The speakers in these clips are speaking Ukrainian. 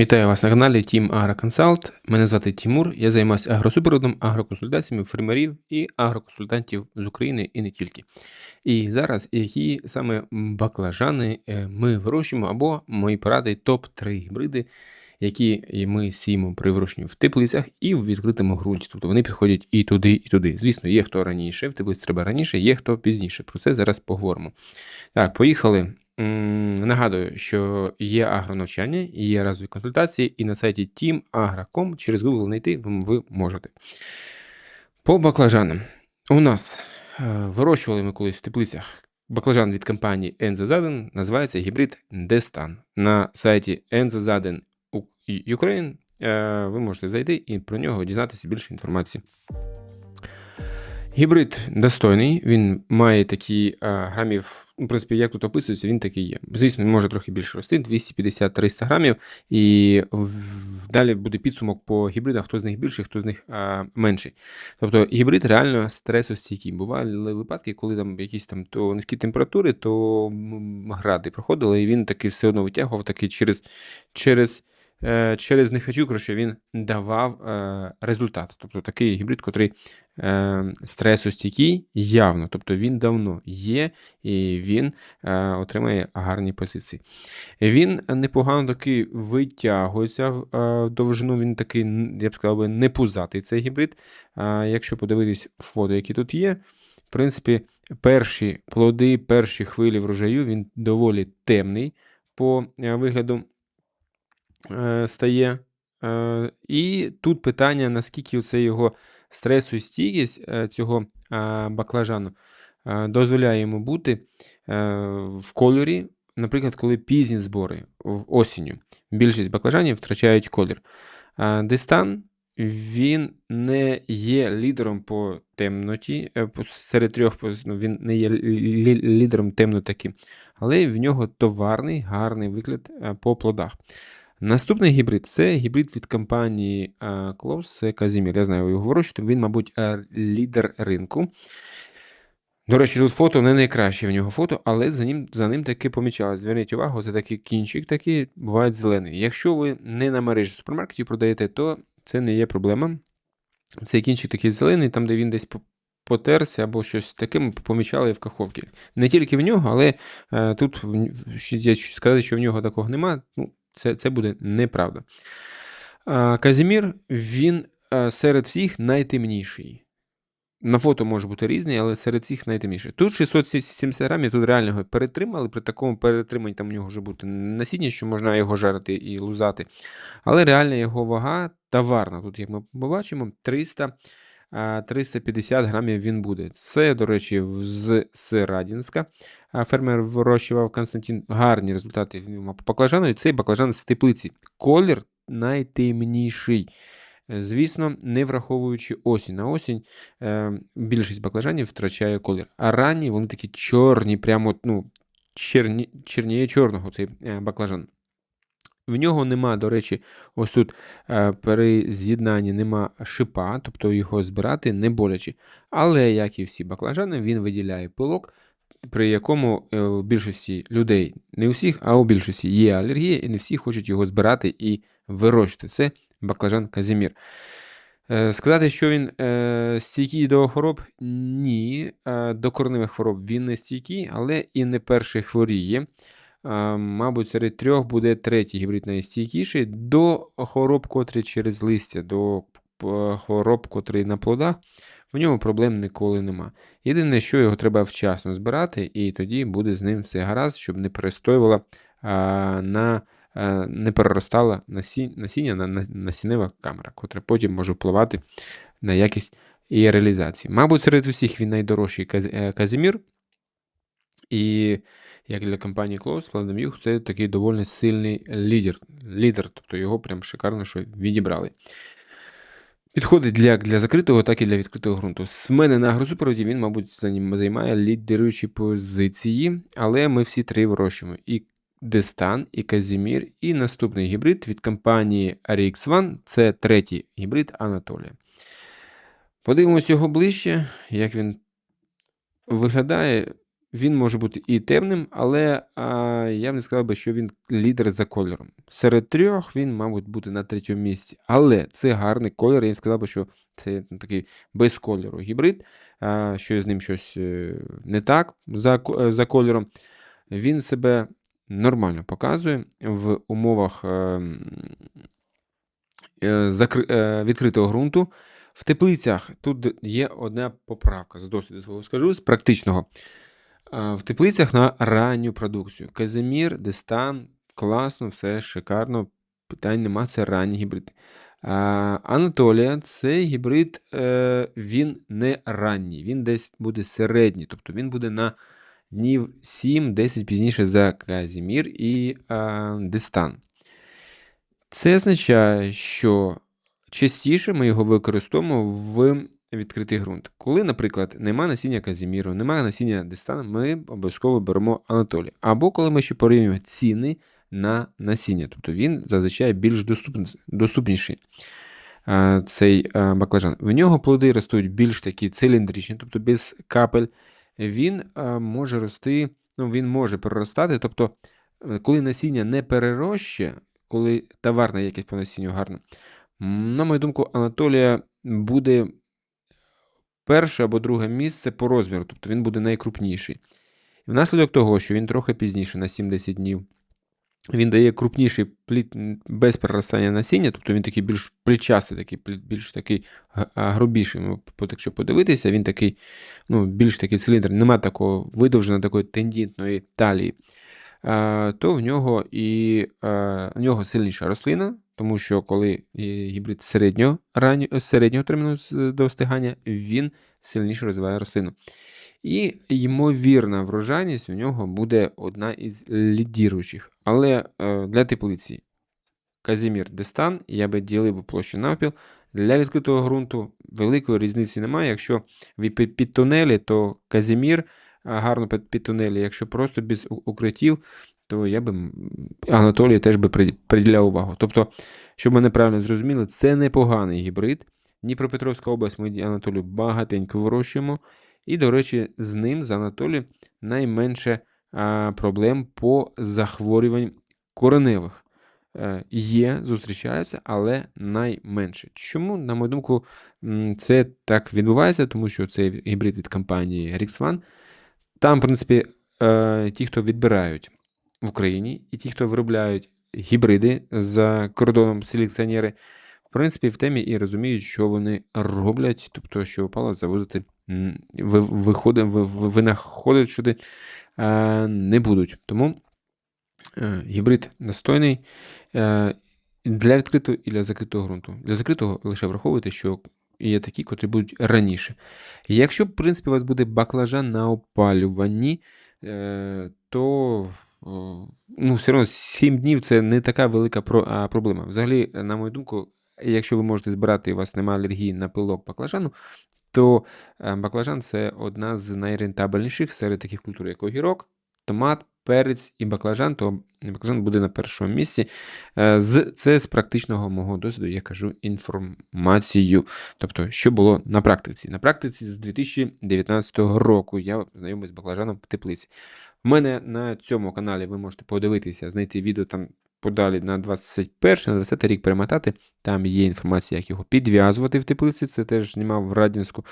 Вітаю вас на каналі Team AgroConsult. Мене звати Тімур. Я займаюся агросупроводом, агроконсультаціями фермерів і агроконсультантів з України і не тільки. І зараз які саме баклажани е, ми вирощуємо, або мої поради топ-3 гібриди, які ми сіємо при вирощуванні в теплицях і в відкритому ґрунті. Тобто вони підходять і туди, і туди. Звісно, є хто раніше, в теплиці треба раніше, є хто пізніше. Про це зараз поговоримо. Так, поїхали. Нагадую, що є агронавчання, є разові консультації, і на сайті teamagro.com через Google знайти ви можете. По баклажанам. У нас е, вирощували ми колись в теплицях баклажан від компанії Enzazaden, називається гібрид Destan. На сайті Enzazaden Ukraine е, ви можете зайти і про нього дізнатися більше інформації. Гібрид достойний, він має такі а, грамів, ну, в принципі, як тут описується, він такий є. Звісно, він може трохи більше рости, 250-300 грамів, і далі буде підсумок по гібридах, хто з них більший, хто з них а, менший. Тобто гібрид реально стресостійкий. Бували випадки, коли там якісь там то низькі температури, то гради проходили, і він таки все одно витягував таки через, через е, через нехачу, коротше, він давав е, результат. Тобто такий гібрид, котрий е, стресостійкий явно. Тобто він давно є і він е, отримає гарні позиції. Він непогано таки витягується в е, довжину, він такий, я б сказав, не пузатий цей гібрид. Якщо подивитись фото, які тут є, в принципі, перші плоди, перші хвилі врожаю, він доволі темний по е, вигляду е, стає. Е, і тут питання, наскільки оце його стресу і стійкість е, цього е, баклажану е, дозволяє йому бути е, в кольорі, наприклад, коли пізні збори в осінню. Більшість баклажанів втрачають колір. Е, Дистан він не є лідером по темноті. е, Серед трьох ну, він не є лі- лі- лідером темнотаки, але в нього товарний, гарний вигляд е, по плодах. Наступний гібрид це гібрид від компанії Клоус, це Казімір. Я знаю, його вирощуєте. Він, мабуть, лідер ринку. До речі, тут фото не найкраще в нього фото, але за ним, за ним таки помічалось. Зверніть увагу, це такий кінчик, такий буває зелений. Якщо ви не на мережі супермаркетів продаєте, то це не є проблема. Цей кінчик такий зелений, там, де він десь потерся або щось таке, ми помічали в каховці. Не тільки в нього, але е, тут я сказати, що в нього такого нема, ну, це, це буде неправда. Казімір, він е, серед всіх найтемніший. На фото може бути різний, але серед всіх найтемніший. Тут 670 грамів, тут реально його перетримали. При такому перетриманні там в нього може бути насіння, що можна його жарити і лузати. Але реальна його вага товарна. Тут, як ми побачимо, 300, а, 350 грамів він буде. Це, до речі, з Сирадінська. Фермер вирощував Константин гарні результати по баклажану. І цей баклажан з теплиці. Колір найтемніший. Звісно, не враховуючи осінь. На осінь е, більшість баклажанів втрачає колір. А ранні вони такі чорні, прямо ну, черні, черніє чорного цей е, баклажан. В нього нема, до речі, ось тут е, при з'єднанні нема шипа, тобто його збирати не боляче. Але, як і всі баклажани, він виділяє пилок, при якому е, у більшості людей, не у всіх, а у більшості є алергія, і не всі хочуть його збирати і вирощувати. Це баклажан Казімір. Е, Сказати, що він стійкий до хвороб, ні. До кореневих хвороб він не стійкий, але і не перший хворіє. Е, Мабуть, серед трьох буде третій гібрид найстійкіший. До хвороб, котрі через листя, до хвороб, котрі на плодах, в ньому проблем ніколи нема. Єдине, що його треба вчасно збирати, і тоді буде з ним все гаразд, щоб не перестоювала на е, не переростала насіння, на, на насіннева камера, котра потім може впливати на якість і реалізації. Мабуть, серед усіх він найдорожчий Каз- е, Казімір. І як для компанії Close, Владимир це такий доволі сильний лідер, лідер, тобто його прям шикарно, що відібрали. Підходить як для закритого, так і для відкритого ґрунту. З мене на агросупроводі він, мабуть, займає лідеруючі позиції, але ми всі три вирощуємо. І Дестан, і Казімір, і наступний гібрид від компанії RX1 це третій гібрид Анатолія. Подивимось його ближче, як він виглядає. Він може бути і темним, але а, я б не сказав би, що він лідер за кольором. Серед трьох він, мабуть, буде на третьому місці. Але це гарний колір. Я не сказав би, що це ну, такий без кольору гібрид, а, що з ним щось е, не так за, е, за кольором. Він себе нормально показує в умовах ем, е, закри- е, відкритого ґрунту. В теплицях тут є одна поправка з досвіду свого скажу, з практичного. В теплицях на ранню продукцію. Казимір, Дестан, класно, все шикарно. Питань нема, це ранній гібрид. Анатолія це гібрид, е, він не ранній, він десь буде середній, тобто він буде на днів 7-10 пізніше за Казімір і Дестан. Це означає, що частіше ми його використовуємо в відкритий ґрунт. Коли, наприклад, нема насіння Казіміру, немає насіння Дестана, ми обов'язково беремо Анатолій. Або коли ми ще порівнюємо ціни на насіння, тобто він зазвичай більш доступніший. Цей баклажан. В нього плоди ростуть більш такі циліндричні, тобто без капель. Він може рости, ну він може переростати. Тобто, е, коли насіння не перерощує, коли товарна якість по насінню гарна, на мою думку, Анатолія буде перше або друге місце по розміру, тобто він буде найкрупніший. І внаслідок того, що він трохи пізніше на 7-10 днів, він дає крупніший плід без переростання насіння, тобто він такий більш плечастий, такий більш такий грубіший. Якщо подивитися, він такий, ну, більш такий циліндр, нема такого видовженої такої тендітної талії. То в нього і в нього сильніша рослина, тому що коли е, гібрид середнього, ранньо, середнього терміну з- достигання, він сильніше розвиває рослину. І ймовірна врожайність у нього буде одна із лідіруючих. Але е, для теплиці Казімір Дестан я би ділив площу навпіл. Для відкритого ґрунту великої різниці немає. Якщо ви під, тунелі, то Казімір гарно під тунелі. Якщо просто без укриттів, то я би м, Анатолію теж би приділяв увагу. Тобто, щоб мене правильно зрозуміли, це непоганий гібрид. Дніпропетровська область ми Анатолію багатенько вирощуємо. І, до речі, з ним, з Анатолієм, найменше а, проблем по захворюванням кореневих. Е, Є, зустрічаються, але найменше. Чому, на мою думку, це так відбувається, тому що це гібрид від компанії RixOne. Там, в принципі, е, ті, хто відбирають в Україні, і ті, хто виробляють гібриди за кордоном селекціонери, в принципі, в темі і розуміють, що вони роблять, тобто, що опало завозити виходи, сюди е, не будуть. Тому е, гібрид достойний е, для відкритого і для закритого ґрунту. Для закритого лише враховуйте, що є такі, котрі будуть раніше. Якщо, в принципі, у вас буде баклажан на опалюванні, то ну, все одно 7 днів це не така велика проблема. Взагалі, на мою думку, якщо ви можете збирати і у вас немає алергії на пилок баклажану, то е, баклажан це одна з найрентабельніших серед таких культур, як огірок, томат, перець і баклажан, то баклажан буде на першому місці. Е, це з практичного мого досвіду я кажу інформацію. Тобто, що було на практиці? На практиці з 2019 року я знайомий з баклажаном в теплиці. У мене на цьому каналі ви можете подивитися, знайти відео там подалі на 21 на 20 рік перемотати. Там є інформація, як його підв'язувати в теплиці. Це теж знімав в Радянську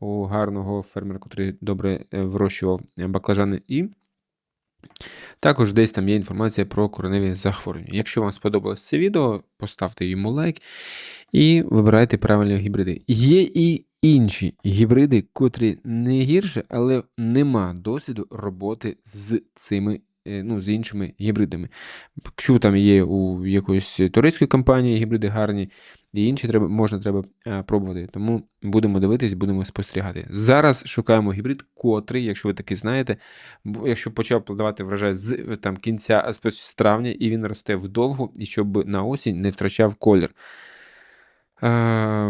у гарного фермера, який добре е, вирощував е, баклажани. І також десь там є інформація про кореневі захворювання. Якщо вам сподобалось це відео, поставте йому лайк і вибирайте правильні гібриди. Є і інші гібриди, котрі не гірше, але нема досвіду роботи з цими. Е, Ну, з іншими гібридами. Якщо там є у якоїсь турецької компанії гібриди гарні, і інші треба, можна треба а, пробувати. Тому будемо дивитись, будемо спостерігати. Зараз шукаємо гібрид, котрий, якщо ви таки знаєте, якщо почав плодувати врожай з е, там, кінця з травня, і він росте вдовго, і щоб на осінь не втрачав колір.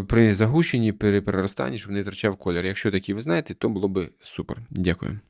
При загущенні, при переростанні, щоб не втрачав колір. Якщо такі ви знаєте, то було би супер. Дякую.